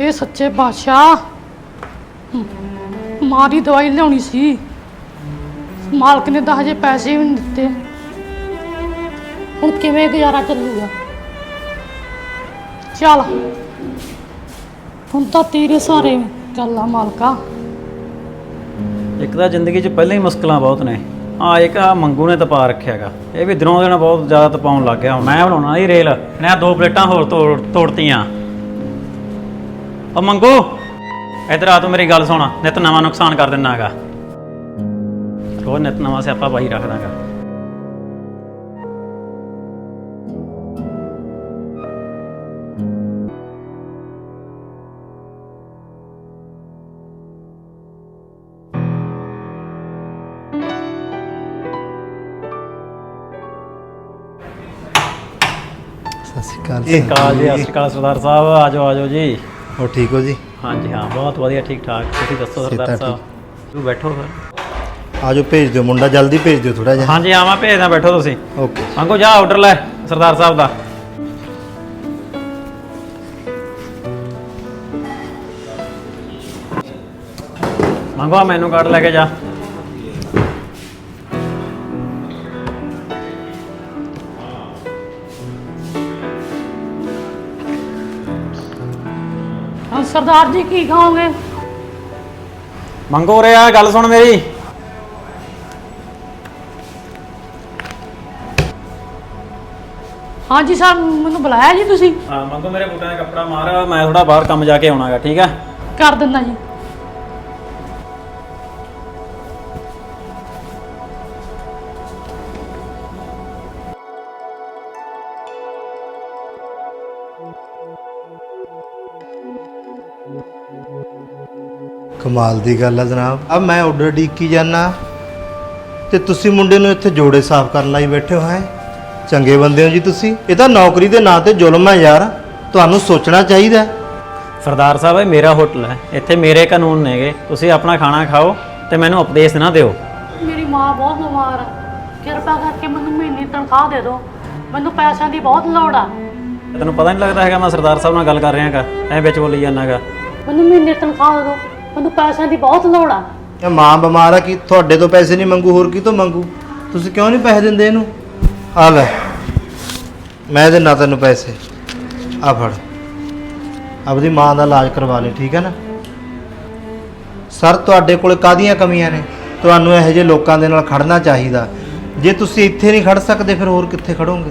ਇਹ ਸੱਚੇ ਬਾਦਸ਼ਾਹ ਹਮ, ਮਾਂ ਦੀ ਦਵਾਈ ਲਿਆਉਣੀ ਸੀ। ਮਾਲਕ ਨੇ ਤਾਂ ਹਜੇ ਪੈਸੇ ਵੀ ਨਹੀਂ ਦਿੱਤੇ। ਹੁਣ ਕਿਵੇਂ ਗੁਜ਼ਾਰਾ ਚੱਲੂਗਾ? ਚੱਲ ਹੁਣ ਤਾਂ ਤੇਰੇ ਸਾਰੇ ਗੱਲ ਆ ਮਾਲਕਾ। ਇੱਕ ਤਾਂ ਜ਼ਿੰਦਗੀ 'ਚ ਪਹਿਲਾਂ ਹੀ ਮੁਸ਼ਕਲਾਂ ਬਹੁਤ ਨੇ। ਆ ਇੱਕ ਆ ਮੰਗੂ ਨੇ ਤਪਾ ਰੱਖਿਆਗਾ ਇਹ ਵੀ ਦਿਨੋਂ ਦਿਨ ਬਹੁਤ ਜ਼ਿਆਦਾ ਤਪਾਉਣ ਲੱਗ ਗਿਆ। ਮੈਂ ਬਣਾਉਣਾ ਇਹ ਰੇਲ। ਮੈਂ ਦੋ ਪਲੇਟਾਂ ਹੋਰ ਤੋੜ ਤੋੜਤੀਆਂ। ਉਹ ਮੰਗੂ ਇਧਰ ਆ ਤੂੰ ਮੇਰੀ ਗੱਲ ਸੁਣ ਨਿਤ ਨਵਾਂ ਨੁਕਸਾਨ ਕਰ ਦਿੰਨਾਗਾ। ਰੋਜ਼ ਨਿਤ ਨਵਾਂ ਸਿਆਪਾ ਪਾਈ ਰੱਖਦਾਗਾ। ਸਤਿ ਸ਼੍ਰੀ ਅਕਾਲ ਕਾਲ ਜੀ ਸਤਿ ਸ਼੍ਰੀ ਅਕਾਲ ਸਰਦਾਰ ਸਾਹਿਬ ਆਜੋ ਆਜੋ ਜੀ। ਹੋ ਠੀਕ ਹੋ ਜੀ? ਹਾਂਜੀ ਹਾਂ ਬਹੁਤ ਵਧੀਆ ਠੀਕ ਠਾਕ ਤੁਸੀਂ ਦੱਸੋ ਸਰਦਾਰ ਸਾਹਿਬ? ਤੂੰ ਬੈਠੋ ਫਿਰ। ਆਜੋ ਭੇਜ ਦਿਓ ਮੁੰਡਾ ਜਲਦੀ ਭੇਜ ਦਿਓ ਥੋੜਾ ਜਿਹਾ। ਹਾਂਜੀ ਆਵਾਂ ਭੇਜਦਾ ਬੈਠੋ ਤੁਸੀਂ। ਓਕੇ। ਮੰਗੋ ਜਾ ਆਰਡਰ ਲੈ ਸਰਦਾਰ ਸਾਹਿਬ ਦਾ। ਮੰਗੋ ਮੈਨੂੰ ਕਾਰਡ ਲੈ ਕੇ ਜਾ। ਸਰਦਾਰ ਜੀ ਕੀ ਖਾਓਗੇ ਮੰਗੋ ਰੇ ਆ ਗੱਲ ਸੁਣ ਮੇਰੀ। ਹਾਂਜੀ ਸਰ ਮੈਨੂੰ ਬੁਲਾਇਆ ਜੀ ਤੁਸੀਂ। ਹਾਂ ਮੰਗੋ ਮੇਰੇ ਬੂਟਾਂ ਦਾ ਕੱਪੜਾ ਮਾਰ। ਮੈਂ ਥੋੜਾ ਬਾਹਰ ਕੰਮ ਜਾ ਕੇ ਆਉਣਾਗਾ ਠੀਕ ਆ ਕਰ ਦਿੰਦਾ ਜੀ। ਕਮਾਲ ਦੀ ਗੱਲ ਹੈ ਜਨਾਬ। ਅਬ ਮੈਂ ਆਰਡਰ ਡੀਕੀ ਜਾਨਾ। ਤੇ ਤੁਸੀਂ ਮੁੰਡੇ ਨੂੰ ਇੱਥੇ ਜੋੜੇ ਸਾਫ਼ ਕਰਨ ਲਈ ਬੈਠੇ ਹੋ ਹੈ? ਚੰਗੇ ਬੰਦੇ ਹੋ ਜੀ ਤੁਸੀਂ। ਇਹ ਤਾਂ ਨੌਕਰੀ ਦੇ ਨਾਂ ਤੇ ਜ਼ੁਲਮ ਹੈ ਯਾਰ। ਤੁਹਾਨੂੰ ਸੋਚਣਾ ਚਾਹੀਦਾ। ਹੈ। ਸਰਦਾਰ ਸਾਹਿਬ ਇਹ ਮੇਰਾ ਹੋਟਲ ਹੈ। ਇੱਥੇ ਮੇਰੇ ਕਾਨੂੰਨ ਨੇਗੇ। ਤੁਸੀਂ ਆਪਣਾ ਖਾਣਾ ਖਾਓ ਤੇ ਮੈਨੂੰ ਉਪਦੇਸ਼ ਨਾ ਦਿਓ। ਮੇਰੀ ਮਾਂ ਬਹੁਤ ਬਿਮਾਰ ਹੈ ਕਿਰਪਾ ਕਰਕੇ ਮੈਨੂੰ ਮਹੀਨੇ ਦੀ ਤਨਖਾਹ ਦੇ ਦਿਓ। ਮੈਨੂੰ ਪੈਸਿਆਂ ਦੀ ਬਹੁਤ ਲੋੜ ਆ। ਤੈਨੂੰ ਪਤਾ ਨਹੀਂ ਲੱਗਦਾ ਹੈਗਾ ਮੈਂ ਸਰਦਾਰ ਸਾਹਿਬ ਨਾਲ ਗੱਲ ਕਰ ਰਿਹਾ ਹੈਗਾ ਐ ਵਿੱਚ ਬੋਲੀ ਜਾਂਦਾਗਾ ਮੈਨੂੰ ਮਹੀਨੇ ਦੀ ਤਨਖਾਹ ਦੇ ਦਿਓ। ਮੈਨੂੰ ਪੈਸਿਆਂ ਦੀ ਬਹੁਤ ਲੋੜ ਆ। ਇਹ ਮਾਂ ਬਿਮਾਰ ਆ, ਕਿ ਤੁਹਾਡੇ ਤੋਂ ਪੈਸੇ ਨਹੀਂ ਮੰਗੂ, ਹੋਰ ਕੀ ਮੰਗੂ? ਤੁਸੀਂ ਕਿਉਂ ਨਹੀਂ ਪੈਸੇ ਦਿੰਦੇ ਇਹਨੂੰ? ਆ ਲੈ, ਮੈਂ ਦੇਣਾ ਤੈਨੂੰ ਪੈਸੇ। ਆ ਫੜ। ਆਪਦੀ ਮਾਂ ਦਾ ਇਲਾਜ ਕਰਵਾ ਲੈ, ਠੀਕ ਹੈ ਨਾ? ਸਰ, ਤੁਹਾਡੇ ਕੋਲ ਕਾਦੀਆਂ ਕਮੀਆਂ ਨੇ? ਤੁਹਾਨੂੰ ਇਹੋ ਜਿਹੇ ਲੋਕਾਂ ਦੇ ਨਾਲ ਖੜਨਾ ਚਾਹੀਦਾ। ਜੇ ਤੁਸੀਂ ਇੱਥੇ ਨਹੀਂ ਖੜ ਸਕਦੇ, ਫਿਰ ਹੋਰ ਕਿੱਥੇ ਖੜੋਗੇ?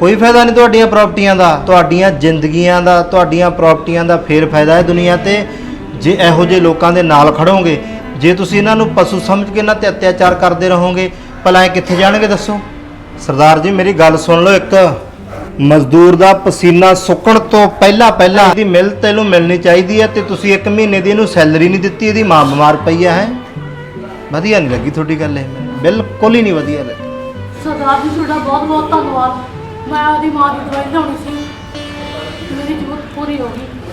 ਕੋਈ ਫਾਇਦਾ ਨਹੀਂ ਤੁਹਾਡੀਆਂ ਪ੍ਰਾਪਰਟੀਆਂ ਦਾ। ਤੁਹਾਡੀਆਂ ਜ਼ਿੰਦਗੀਆਂ ਦਾ, ਤੁਹਾਡੀਆਂ ਪ੍ਰਾਪਰਟੀਆਂ ਦਾ ਫੇਰ ਫਾਇਦਾ ਹੈ ਦੁਨੀਆ ਤੇ। ਜੇ ਇਹੋ ਜਿਹੇ ਲੋਕਾਂ ਦੇ ਨਾਲ ਖੜੋਗੇ, ਜੇ ਤੁਸੀਂ ਇਹਨਾਂ ਨੂੰ ਪਸ਼ੂ ਸਮਝ ਕੇ ਇਹਨਾਂ ਤੇ ਅਤਿਆਚਾਰ ਕਰਦੇ ਰਹੋਗੇ, ਭਲਾ ਇਹ ਕਿੱਥੇ ਜਾਣਗੇ ਦੱਸੋ? ਸਰਦਾਰ ਜੀ, ਮੇਰੀ ਗੱਲ ਸੁਣ ਲਓ ਇੱਕ। ਮਜ਼ਦੂਰ ਦਾ ਪਸੀਨਾ ਸੁੱਕਣ ਤੋਂ ਪਹਿਲਾਂ ਪਹਿਲਾਂ ਇਹਦੀ ਮਿਲ ਤੈਨੂੰ ਮਿਲਣੀ ਚਾਹੀਦੀ ਹੈ ਤੇ ਤੁਸੀਂ ਇੱਕ ਮਹੀਨੇ ਦੀ ਇਹਨੂੰ ਸੈਲਰੀ ਨਹੀਂ ਦਿੱਤੀ, ਇਹਦੀ ਮਾਂ ਬਿਮਾਰ ਪਈ ਹੈ ਵਧੀਆ ਨਹੀਂ ਲੱਗੀ ਤੁਹਾਡੀ ਗੱਲ ਇਹ। ਮੈਨੂੰ ਬਿਲਕੁਲ ਹੀ ਨਹੀਂ ਵਧੀਆ ਲੱਗੀ। ਸਰਦਾਰ ਜੀ, ਤੁਹਾਡਾ ਬਹੁਤ ਬਹੁਤ ਧੰਨਵਾਦ। ਮੈਂ ਆਪਦੀ ਮਾਂ ਦੀ ਦਵਾਈ ਲਿਆਉਣੀ ਸੀ।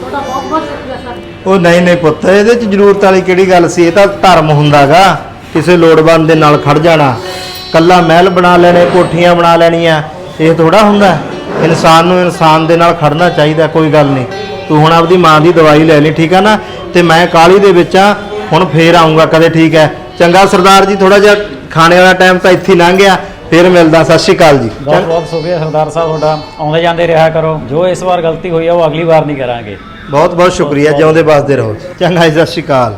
ਤੁਹਾਡਾ ਬਹੁਤ ਬਹੁਤ ਸ਼ੁਕਰੀਆ ਸਰ। ਉਹ ਨਹੀਂ ਨਹੀਂ ਪੁੱਤ, ਇਹਦੇ ਚ ਜ਼ਰੂਰਤ ਵਾਲੀ ਕਿਹੜੀ ਗੱਲ ਸੀ? ਇਹ ਤਾਂ ਧਰਮ ਹੁੰਦਾਗਾ। ਕਿਸੇ ਲੋੜਵੰਦ ਦੇ ਨਾਲ ਖੜ ਜਾਣਾ। ਕੱਲਾ ਮਹਿਲ ਬਣਾ ਲੈਣੇ, ਕੋਠੀਆਂ ਬਣਾ ਲੈਣੀਆਂ, ਇਹ ਥੋੜਾ ਹੁੰਦਾ। ਇਨਸਾਨ ਨੂੰ ਇਨਸਾਨ ਦੇ ਨਾਲ ਖੜਨਾ ਚਾਹੀਦਾ, ਕੋਈ ਗੱਲ ਨਹੀਂ। ਤੂੰ ਹੁਣ ਆਪਦੀ ਮਾਂ ਦੀ ਦਵਾਈ ਲੈ ਲਈ, ਠੀਕ ਆ ਨਾ? ਤੇ ਮੈਂ ਕਾਲੀ ਦੇ ਵਿੱਚ ਆ, ਹੁਣ ਫੇਰ ਆਉਂਗਾ ਕਦੇ ਠੀਕ ਹੈ। ਚੰਗਾ ਸਰਦਾਰ ਜੀ ਥੋੜਾ ਜਿਹਾ ਖਾਣੇ ਵਾਲਾ ਟਾਈਮ ਤਾਂ ਇੱਥੇ ਹੀ ਲੰਘ ਗਿਆ। ਫੇਰ ਮਿਲਦਾ ਸਤਿ ਸ਼੍ਰੀ ਅਕਾਲ ਜੀ। ਬਹੁਤ ਬਹੁਤ ਸ਼ੁਕਰੀਆ ਸਰਦਾਰ ਸਾਹਿਬ ਤੁਹਾਡਾ ਆਉਂਦੇ ਜਾਂਦੇ ਰਿਹਾ ਕਰੋ। ਜੋ ਇਸ ਵਾਰ ਗਲਤੀ ਹੋਈ ਆ ਉਹ ਅਗਲੀ ਵਾਰ ਨਹੀਂ ਕਰਾਂਗੇ। ਬਹੁਤ ਬਹੁਤ ਸ਼ੁਕਰੀਆ ਜਿਉਂਦੇ ਵਸਦੇ ਰਹੋ। ਚੰਗਾ ਜੀ ਸਤਿ ਸ਼੍ਰੀ ਅਕਾਲ।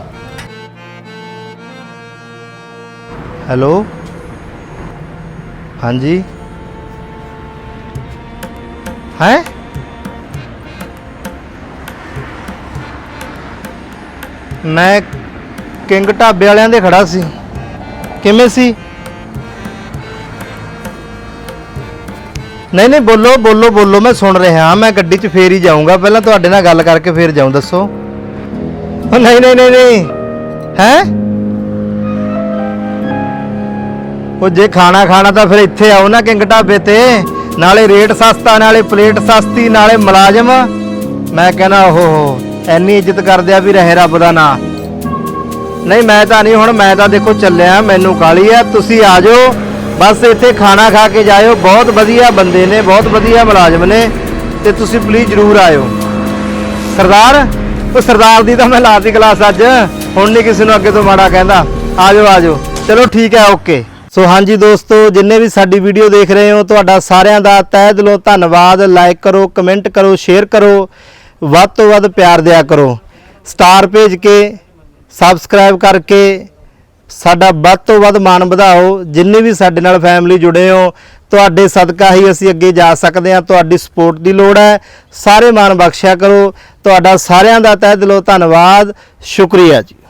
ਹੈਲੋ? ਹਾਂਜੀ? ਹੈ? ਮੈਂ ਕਿੰਗ ਢਾਬੇ ਵਾਲਿਆਂ ਦੇ ਖੜਾ ਸੀ। ਕਿਵੇਂ ਸੀ? ਨਹੀਂ ਨਹੀਂ, ਬੋਲੋ ਬੋਲੋ ਬੋਲੋ, ਮੈਂ ਸੁਣ ਰਿਹਾ ਮੈਂ ਗੱਡੀ 'ਚ ਫੇਰ ਹੀ ਜਾਊਂਗਾ। ਪਹਿਲਾਂ ਤੁਹਾਡੇ ਨਾਲ ਗੱਲ ਕਰਕੇ ਫੇਰ ਜਾਊਂ, ਦੱਸੋ। ਉਹ ਨਹੀਂ ਨਹੀਂ ਨਹੀਂ ਨਹੀਂ। ਹੈ? ਉਹ ਜੇ ਖਾਣਾ ਖਾਣਾ ਤਾਂ ਫਿਰ ਇੱਥੇ ਆਓ ਨਾ ਕਿੰਗ ਢਾਬੇ ਤੇ। ਨਾਲੇ ਰੇਟ ਸਸਤਾ, ਨਾਲੇ ਪਲੇਟ ਸਸਤੀ, ਨਾਲੇ ਮੁਲਾਜ਼ਮ। ਮੈਂ ਕਹਿੰਦਾ, ਓਹੋ ਐਨੀ ਇੱਜ਼ਤ ਕਰਦੇ ਆ ਵੀ ਰਹੇ ਰੱਬ ਦਾ ਨਾਂ। ਨਹੀਂ, ਮੈਂ ਤਾਂ ਨਹੀਂ, ਹੁਣ ਮੈਂ ਤਾਂ ਦੇਖੋ ਚੱਲਿਆ, ਮੈਨੂੰ ਕਾਲੀ ਆ। ਤੁਸੀਂ ਆ ਜਾਓ। ਬਸ ਇੱਥੇ ਖਾਣਾ ਖਾ ਕੇ ਜਾਇਓ। ਬਹੁਤ ਵਧੀਆ ਬੰਦੇ ਨੇ, ਬਹੁਤ ਵਧੀਆ ਮੁਲਾਜ਼ਮ ਨੇ ਤੇ ਤੁਸੀਂ ਪਲੀਜ਼ ਜਰੂਰ ਆਇਓ। ਸਰਦਾਰ, ਉਹ ਸਰਦਾਰ ਦੀ ਤਾਂ ਮੈਂ ਲਾਤੀ ਕਲਾਸ ਅੱਜ। ਹੁਣ ਨਹੀਂ ਕਿਸੇ ਨੂੰ ਅੱਗੇ ਤੋਂ ਮਾੜਾ ਕਹਿੰਦਾ। ਆਜੋ ਆਜੋ। ਚਲੋ ਠੀਕ ਹੈ, ਓਕੇ। ਸੋ ਹਾਂਜੀ ਦੋਸਤੋ, ਜਿੰਨੇ ਵੀ ਸਾਡੀ ਵੀਡੀਓ ਦੇਖ ਰਹੇ ਹੋ, ਤੁਹਾਡਾ ਸਾਰਿਆਂ ਦਾ ਤਹਿ ਦਿਲੋਂ ਧੰਨਵਾਦ। ਲਾਈਕ ਕਰੋ ਕਮੈਂਟ ਕਰੋ ਸ਼ੇਅਰ ਕਰੋ। ਵੱਧ ਤੋਂ ਵੱਧ ਪਿਆਰ ਦਿਆ ਕਰੋ। ਸਟਾਰ ਭੇਜ ਕੇ ਸਬਸਕ੍ਰਾਈਬ ਕਰਕੇ ਸਾਡਾ ਵੱਧ ਤੋਂ ਵੱਧ ਮਾਣ ਵਧਾਓ, ਜਿੰਨੇ ਵੀ ਸਾਡੇ ਨਾਲ ਫੈਮਿਲੀ ਜੁੜੇ ਹੋ, ਤੁਹਾਡੇ ਸਦਕਾ ਹੀ ਅਸੀਂ ਅੱਗੇ ਜਾ ਸਕਦੇ ਹਾਂ, ਤੁਹਾਡੀ ਸਪੋਰਟ ਦੀ ਲੋੜ ਹੈ। ਸਾਰੇ ਮਾਣ ਬਖਸ਼ਿਆ ਕਰੋ। ਤੁਹਾਡਾ ਸਾਰਿਆਂ ਦਾ ਤਹਿ ਦਿਲੋਂ ਧੰਨਵਾਦ। ਸ਼ੁਕਰੀਆ ਜੀ।